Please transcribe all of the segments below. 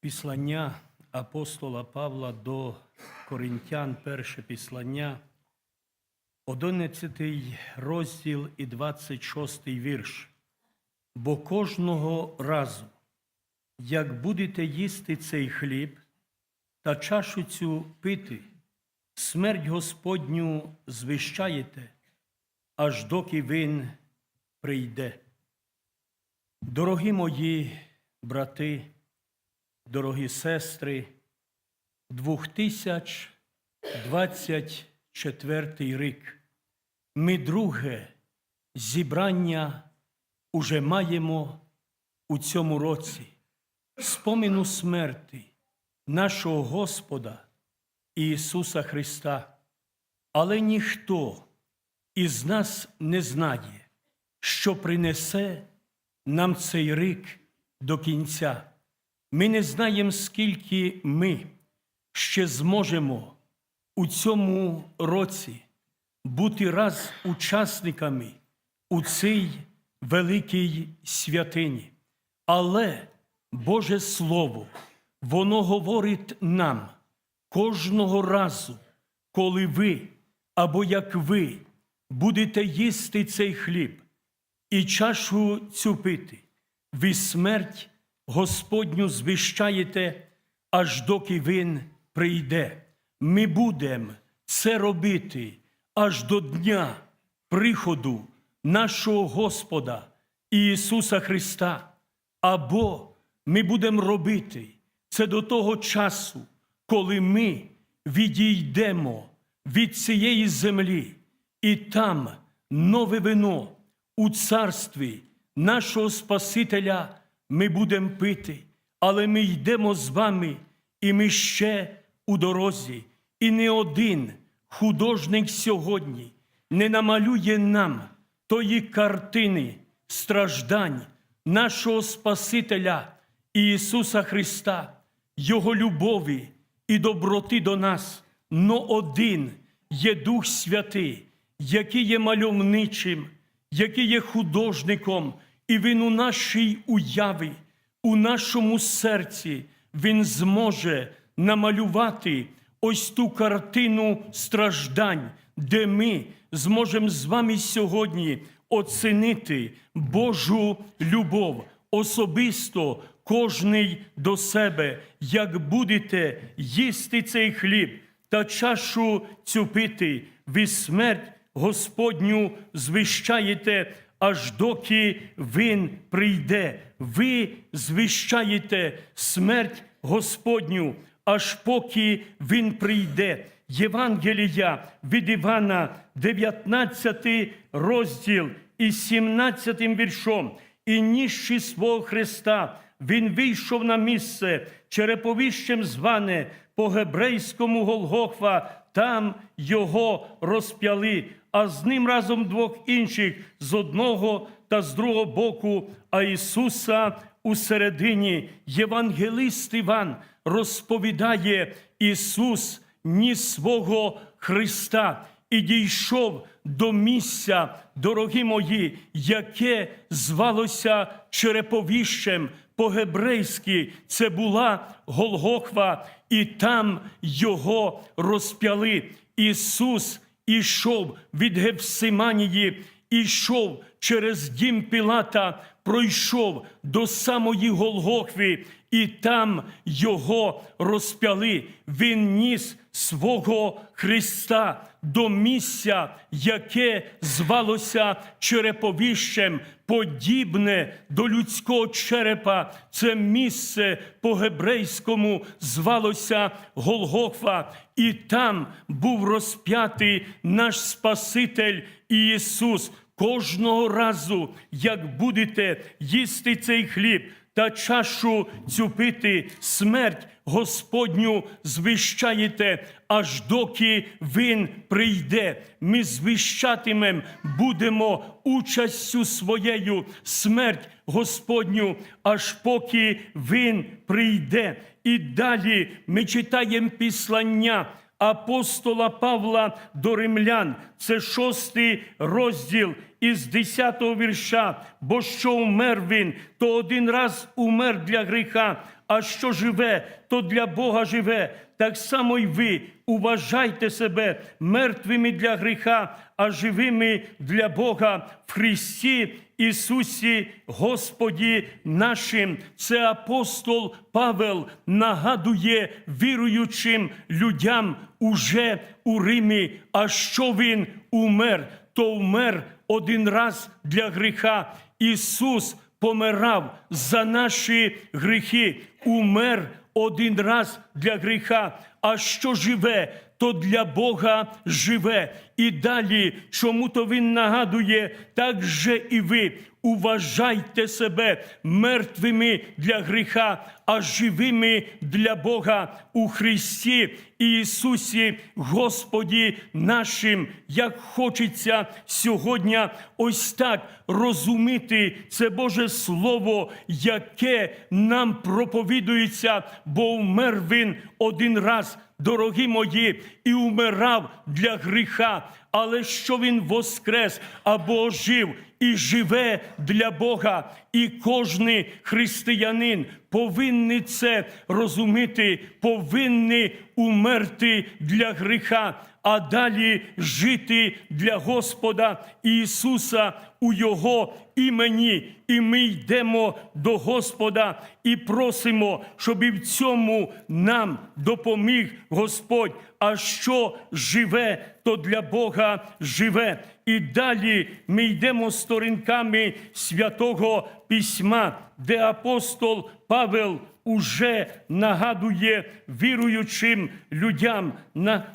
Післання апостола Павла до Коринтян, перше післання, 11 розділ і 26 вірш. Бо кожного разу, як будете їсти цей хліб та чашу цю пити, смерть Господню звіщаєте, аж доки він прийде. Дорогі мої брати, дорогі сестри, 2024 рік. Ми друге зібрання уже маємо у цьому році. Споміну смерти нашого Господа Ісуса Христа. Але ніхто із нас не знає, що принесе нам цей рік до кінця. Ми не знаємо, скільки ми ще зможемо у цьому році бути раз учасниками у цій великій святині. Але Боже Слово, воно говорить нам кожного разу, коли ви або як ви будете їсти цей хліб і чашу цю пити, ви смерть Господню звіщаєте, аж доки Він прийде. Ми будемо це робити аж до дня приходу нашого Господа Ісуса Христа. Або ми будемо робити це до того часу, коли ми відійдемо від цієї землі, і там нове вино у царстві нашого Спасителя ми будемо пити, але ми йдемо з вами, і ми ще у дорозі. І не один художник сьогодні не намалює нам тої картини страждань нашого Спасителя Ісуса Христа, Його любові і доброти до нас. Но один є Дух Святий, який є мальовничим, який є художником, і Він у нашій уяві, у нашому серці, Він зможе намалювати ось ту картину страждань, де ми зможемо з вами сьогодні оцінити Божу любов. Особисто кожний до себе, як будете їсти цей хліб та чашу цю пити, ви смерть Господню звіщаєте, аж доки Він прийде. Ви звіщаєте смерть Господню, аж поки Він прийде. Євангелія від Івана, 19 розділ і 17 віршом. І ніжчі свого Христа Він вийшов на місце, череповищем зване по гебрейському Голгофа, там його розп'яли, а з ним разом двох інших з одного та з другого боку, а Ісуса у середині. Євангелист Іван розповідає Ісус ніс свого Христа і дійшов до місця, дорогі мої, яке звалося Череповіщем по-гебрейськи. Це була Голгохва, і там його розп'яли. Ісус ішов від Гефсиманії, ішов через дім Пілата, пройшов до самої Голгохви, і там його розп'яли. Він ніс свого Христа до місця, яке звалося череповіщем, подібне до людського черепа. Це місце по-гебрейському звалося Голгофа, і там був розп'ятий наш Спаситель Ісус. Кожного разу, як будете їсти цей хліб та чашу цю пити, смерть Господню звіщаєте, аж доки Він прийде. Ми звіщатимем, будемо участю своєю смерть Господню, аж поки Він прийде. І далі ми читаємо післання апостола Павла до римлян. Це шостий розділ із 10 вірша, бо що умер він, то один раз умер для гріха, а що живе, то для Бога живе. Так само й ви уважайте себе мертвими для гріха, а живими для Бога в Христі Ісусі Господі нашим. Це апостол Павел нагадує віруючим людям уже у Римі, а що він умер, то вмер один раз для гріха. Ісус помирав за наші гріхи, умер один раз для гріха. А що живе, то для Бога живе. І далі, чому то він нагадує, так же і ви уважайте себе мертвими для гріха, а живими для Бога у Христі Ісусі Господі нашим. Як хочеться сьогодні ось так розуміти це Боже Слово, яке нам проповідується, бо вмер він один раз, дорогі мої, і умирав для гріха. Але що він воскрес або ожив і живе для Бога, і кожний християнин повинен це розуміти, повинен умерти для гріха, а далі жити для Господа Ісуса у Його імені. І ми йдемо до Господа і просимо, щоб і в цьому нам допоміг Господь. А що живе, то для Бога живе. І далі ми йдемо сторінками святого письма, де апостол Павел уже нагадує віруючим людям,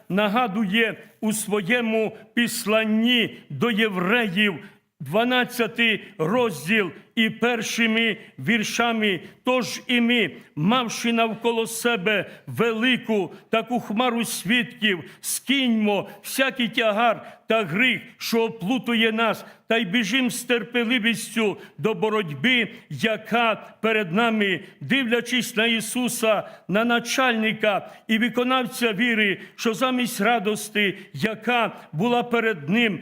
нагадує у своєму післанні до євреїв. 12 розділ і першими віршами. Тож і ми, мавши навколо себе велику таку хмару свідків, скиньмо всякий тягар та гріх, що оплутує нас, та й біжим з терпеливістю до боротьби, яка перед нами, дивлячись на Ісуса, на начальника і виконавця віри, що замість радости, яка була перед Ним,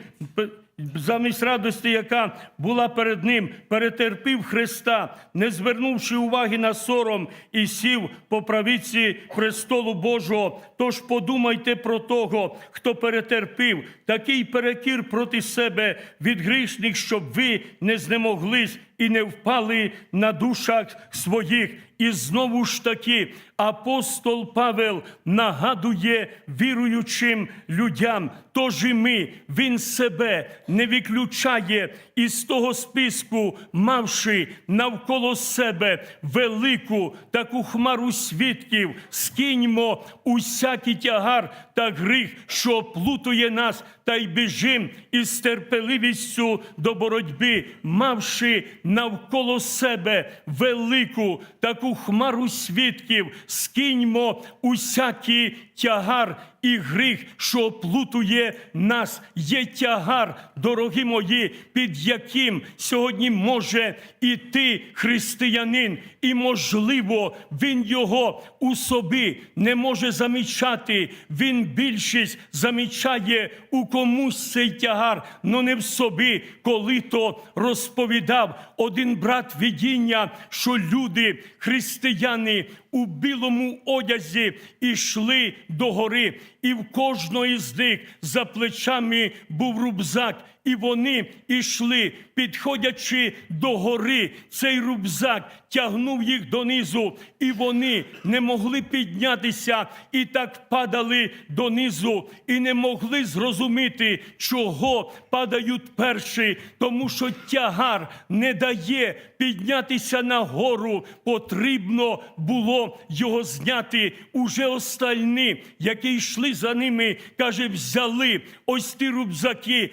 замість радості, яка була перед ним, перетерпів Христа, не звернувши уваги на сором і сів по правіці престолу Божого. Тож подумайте про того, хто перетерпів такий перекір проти себе від грішних, щоб ви не знемоглись і не впали на душах своїх. І знову ж таки апостол Павел нагадує віруючим людям, тож і ми, він себе не виключає із того списку, мавши навколо себе велику таку хмару свідків, скиньмо усякий тягар та гріх, що плутує нас, та й біжим із терпеливістю до боротьби, мавши навколо себе велику таку хмару свідків, скиньмо усякий тягар і гріх, що плутує нас. Є тягар, дорогі мої, під яким сьогодні може іти християнин, і, можливо, він його у собі не може замічати. Він більшість замічає у комусь цей тягар, но не в собі, коли то розповідав один брат видіння, що люди, християни у білому одязі йшли до гори, і в кожної з них за плечами був рюкзак, і вони йшли, підходячи до гори, цей рюкзак тягнув їх донизу, і вони не могли піднятися і так падали донизу, і не могли зрозуміти, чого падають перші, тому що тягар не дає піднятися на гору. Потрібно було його зняти. Уже остальні, які йшли за ними, каже, взяли ось ті рюкзаки,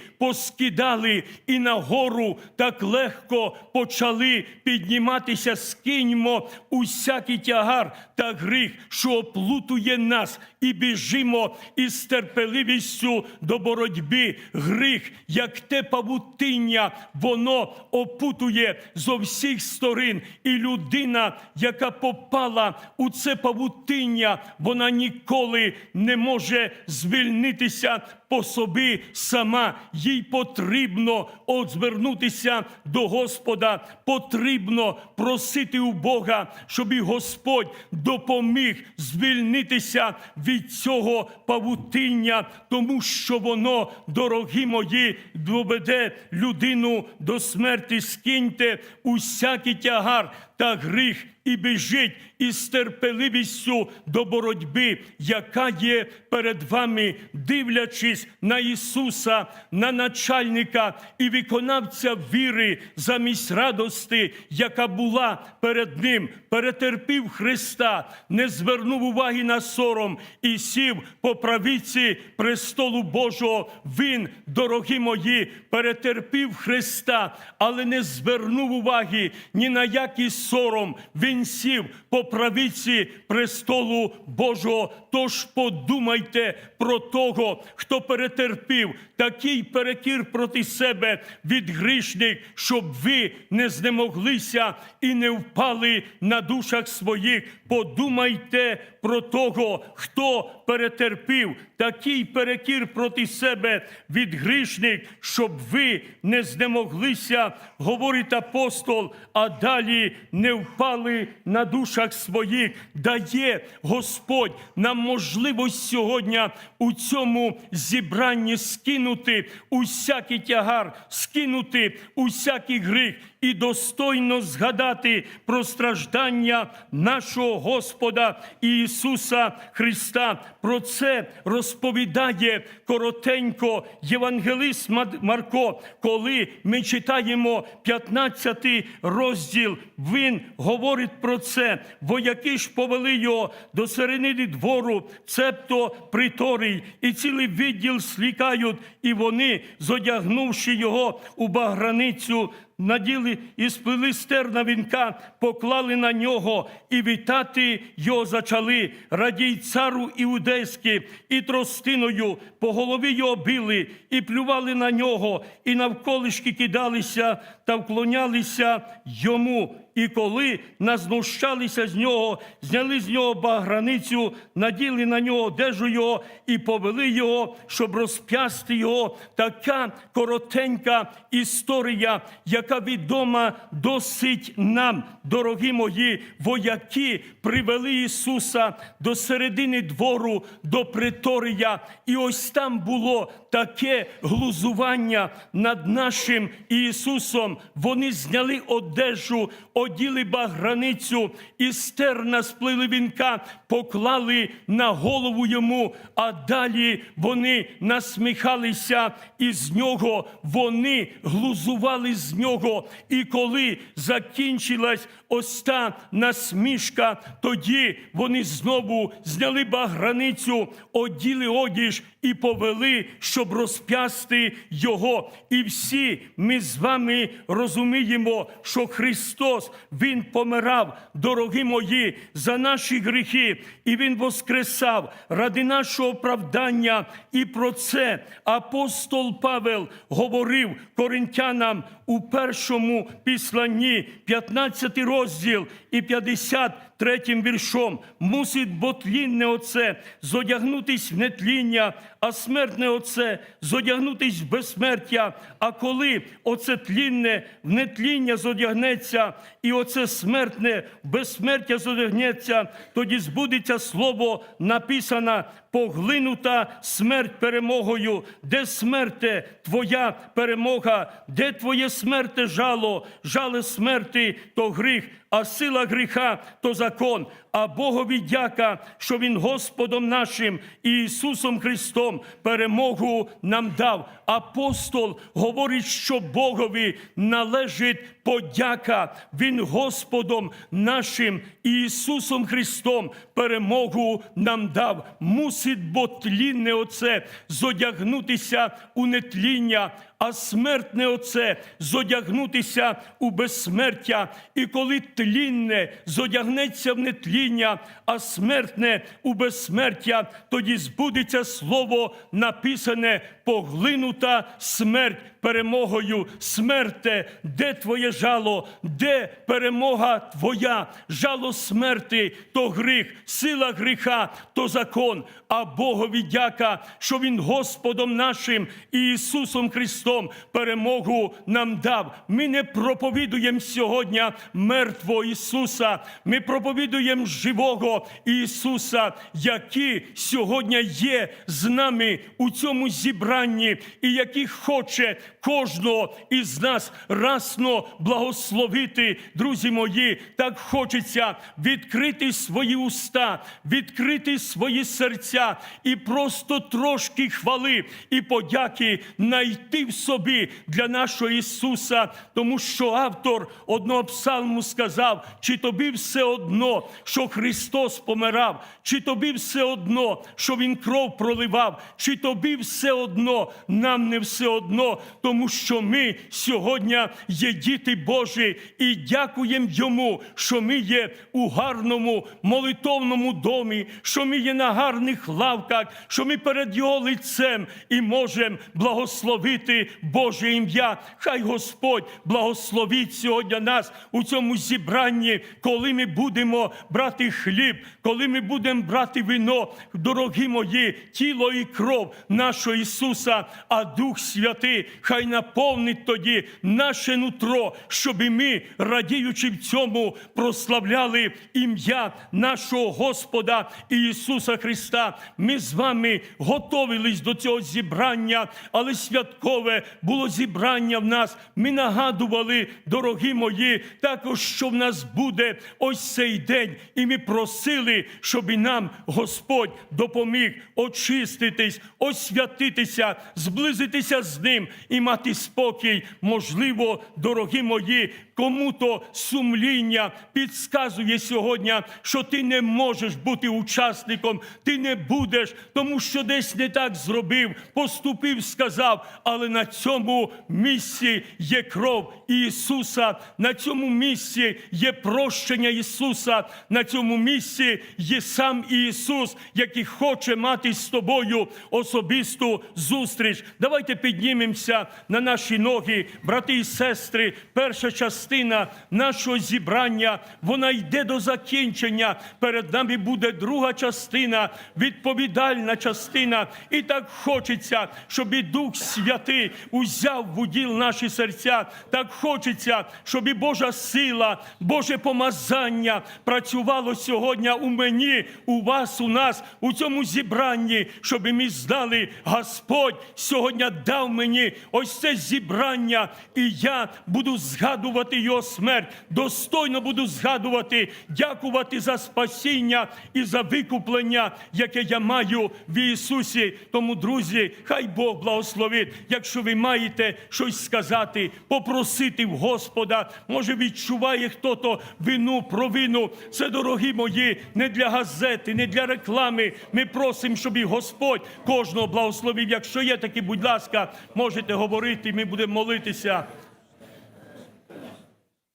поскидали і на гору так легко почали підніматися. Скиньмо усякий тягар та гріх, що оплутує нас, і біжимо із терпеливістю до боротьби. Гріх, як те павутиння, воно опутує зо всіх сторін. І людина, яка попала у це павутиння, вона ніколи не може звільнитися по собі сама. Їй потрібно от звернутися до Господа. Потрібно просити у Бога, щоб і Господь допоміг звільнитися від цього павутиння, тому що воно, дорогі мої, доведе людину до смерті. Скиньте усякий тягар та гріх і біжіть із терпеливістю до боротьби, яка є перед вами, дивлячись на Ісуса, на начальника і виконавця віри замість радости, яка була перед Ним, перетерпів Христа, не звернув уваги на сором і сів по правиці престолу Божого. Він, дорогі мої, перетерпів Христа, але не звернув уваги ні на який сором. Він сів по правиці престолу Божого. Тож подумайте про того, хто перетерпів такий перекір проти себе від грішних, щоб ви не знемоглися і не впали на душах своїх. Подумайте про того, хто перетерпів такий перекір проти себе від грішних, щоб ви не знемоглися, говорить апостол, а далі не впали на душах своїх. Дає Господь нам можливість сьогодні у цьому зібранні скинути усякий тягар, скинути усякий гріх і достойно згадати про страждання нашого Господа Ісуса Христа. Про це розповідає коротенько євангелист Марко, коли ми читаємо 15 розділ. Він говорить про це. Вояки ж повели його до середини двору, цебто приторій, і цілий відділ слікають, і вони, зодягнувши його у баграницю, наділи і сплели стерна вінка, поклали на нього і вітати його зачали. Радій цару іудейський, і тростиною по голові його били, і плювали на нього, і навколишки кидалися та вклонялися йому. І коли назнущалися з нього, зняли з нього баграницю, наділи на нього одежу його і повели його, щоб розп'ясти його. Така коротенька історія, яка відома досить нам, дорогі мої вояки, привели Ісуса до середини двору, до приторія. І ось там було таке глузування над нашим Ісусом. Вони зняли одежу, оділи баграницю і стерна сплили вінка, поклали на голову йому, а далі вони насміхалися із нього, вони глузували з нього. І коли закінчилась ось та насмішка, тоді вони знову зняли баграницю, оділи одіж і повели, щоб розп'ясти його. І всі ми з вами розуміємо, що Христос Він помирав, дорогі мої, за наші гріхи, і Він воскресав ради нашого оправдання. І про це апостол Павел говорив коринтянам у першому післанні, 15 розділ і 53 віршом. Мусить бо тлінне оце зодягнутись в нетління, а смертне оце зодягнутись в безсмертя. А коли оце тлінне в нетління зодягнеться, і оце смертне в безсмертя зодягнеться, тоді збудеться слово написано, поглинута смерть перемогою. Де смерте твоя перемога, де твоє смерте жало, жале смерти то гріх, а сила гріха то закон. А Богові дяка, що Він Господом нашим і Ісусом Христом перемогу нам дав. Апостол говорить, що Богові належить подяка. Він Господом нашим і Ісусом Христом перемогу нам дав. Мусить бо тлінне оце зодягнутися у нетління, а смертне оце зодягнутися у безсмертя, і коли тлінне зодягнеться в нетління, а смертне у безсмертя, тоді збудеться слово написане поглинута смерть перемогою. Смерте, де твоє жало, де перемога твоя? Жало смерти то гріх, сила гріха то закон. А Богові дяка, що Він Господом нашим і Ісусом Христом перемогу нам дав. Ми не проповідуємо сьогодні мертвого Ісуса, ми проповідуємо живого Ісуса, який сьогодні є з нами у цьому зібранні, і який хоче кожного із нас расно благословити, друзі мої, так хочеться відкрити свої уста, відкрити свої серця і просто трошки хвали і подяки знайти в собі для нашого Ісуса, тому що автор одного псалму сказав: чи тобі все одно, що Христос помирав, чи тобі все одно, що Він кров проливав, чи тобі все одно, нам не все одно, тому що ми сьогодні є діти Божі і дякуємо Йому, що ми є у гарному молитовному домі, що ми є на гарних лавках, що ми перед Його лицем і можемо благословити Боже ім'я. Хай Господь благословить сьогодні нас у цьому зібранні, коли ми будемо брати хліб, коли ми будемо брати вино, дорогі мої, тіло і кров нашого Ісуса, а Дух Святий хай наповнить тоді наше нутро, щоб ми, радіючи в цьому, прославляли ім'я нашого Господа Ісуса Христа. Ми з вами готовились до цього зібрання, але святкове було зібрання в нас. Ми нагадували, дорогі мої, також, що в нас буде ось цей день, і ми просили, щоб і нам Господь допоміг очиститись, освятитися, зблизитися з ним і мати спокій. Можливо, дорогі мої, кому-то сумління підсказує сьогодні, що ти не можеш бути учасником, ти не будеш, тому що десь не так зробив, поступив, сказав. Але на цьому місці є кров Ісуса, на цьому місці є прощення Ісуса, на цьому місці є сам Ісус, який хоче мати з тобою особисту зустріч. Давайте піднімемося на наші ноги, брати і сестри. Перша частина нашого зібрання вона йде до закінчення. Перед нами буде друга частина, відповідальна частина. І так хочеться, щоб і Дух Святий узяв в уділ наші серця. Так хочеться, щоб і Божа сила, Боже помазання працювало сьогодні у мені, у вас, у нас, у цьому зібранні, щоб ми знали, Господь сьогодні дав мені ось це зібрання, і я буду згадувати його смерть. Достойно буду згадувати, дякувати за спасіння і за викуплення, яке я маю в Ісусі. Тому, друзі, хай Бог благословить. Якщо ви маєте щось сказати, попросити в Господа, може відчуває хто-то вину, провину. Це, дорогі мої, не для газети, не для реклами. Ми просимо, щоб і Господь кожного благословив. Якщо є такі, будь ласка, можете говорити, ми будемо молитися.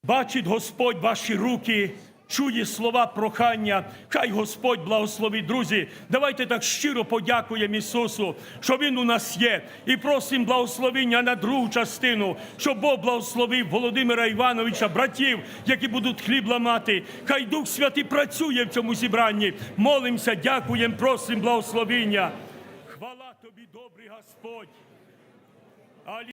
Бачить Господь ваші руки, чує слова прохання. Хай Господь благословить, друзі. Давайте так щиро подякуємо Ісусу, що Він у нас є. І просимо благословення на другу частину, щоб Бог благословив Володимира Івановича, братів, які будуть хліб ламати. Хай Дух Святий працює в цьому зібранні. Молимося, дякуємо, просимо благословення. Хвала тобі, добрий Господь.